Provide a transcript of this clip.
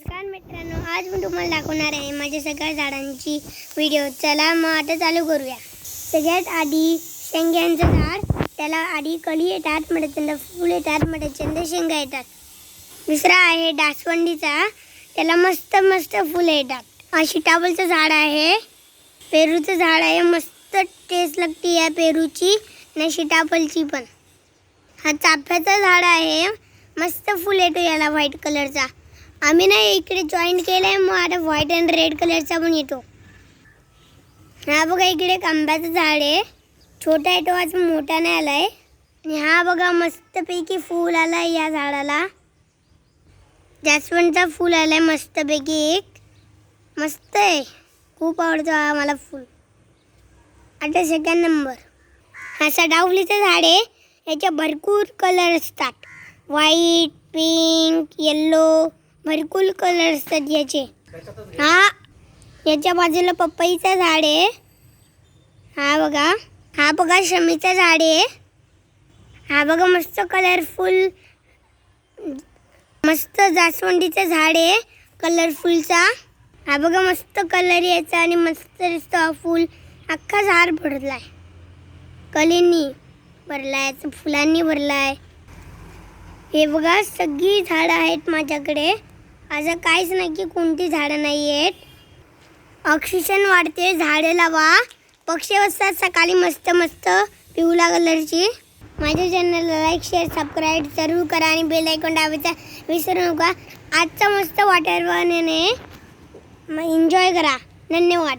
नमस्कार मित्रांनो आज मी तुम्हाला दाखवणार आहे माझ्या सगळ्या झाडांची व्हिडिओ चला मग आता चालू करूया. सगळ्यात आधी शेंग्यांचं झाड त्याला आधी कळी येतात मग फुल येतात मग शेंगा येतात. दुसरा आहे डासवंडीचा त्याला मस्त मस्त फुलं येतात. हा सीताफळचं झाड आहे. पेरूचं झाड आहे मस्त टेस्ट लागते या पेरूची आणि सीताफळची पण. हा चाफ्याचं झाड आहे मस्त फुल येतो याला व्हाईट कलरचा आम्ही ना इकडे जॉईन केलं आहे मग आता व्हाईट अँड रेड कलरचा पण येतो. हा बघा इकडे आंब्याचं झाड आहे. छोटा आहे तो आज मोठा नाही आला आहे आणि हा बघा मस्तपैकी फूल आला आहे या झाडाला. जास्वंदचा फूल आला आहे मस्तपैकी एक. मस्त आहे. खूप आवडतो हा मला फूल. आता सेकंड नंबर हा सडावलीचं झाड आहे. याचे भरपूर कलर असतात. व्हाईट पिंक येल्लो भरपूर कलर असतात याचे. हा याच्या बाजूला पपईचं झाड आहे. हा बघा हा बघा शमीचं झाड आहे. हा बघा मस्त कलरफुल मस्त जास्वंदीचं झाड आहे कलरफुलचा हा बघा मस्त कलर याचा आणि मस्त दिसतो हा फूल. अख्खा झाड भरलाय. कलींनी भरलाय फुलांनी भरलाय. हे बघा सगळी झाडं आहेत माझ्याकडे. असं काहीच नाही की कोणती झाडं नाही आहेत. ऑक्सिजन वाढते झाडं लावा. पक्षी असतात सकाळी मस्त मस्त पिवळ्या कलरची माझ्या चॅनलला लाईक शेअर सबस्क्राईब जरूर करा आणि बेल ऐकून डावायचा विसरू नका. आजचा मस्त वॉटर एन्जॉय करा. धन्यवाद.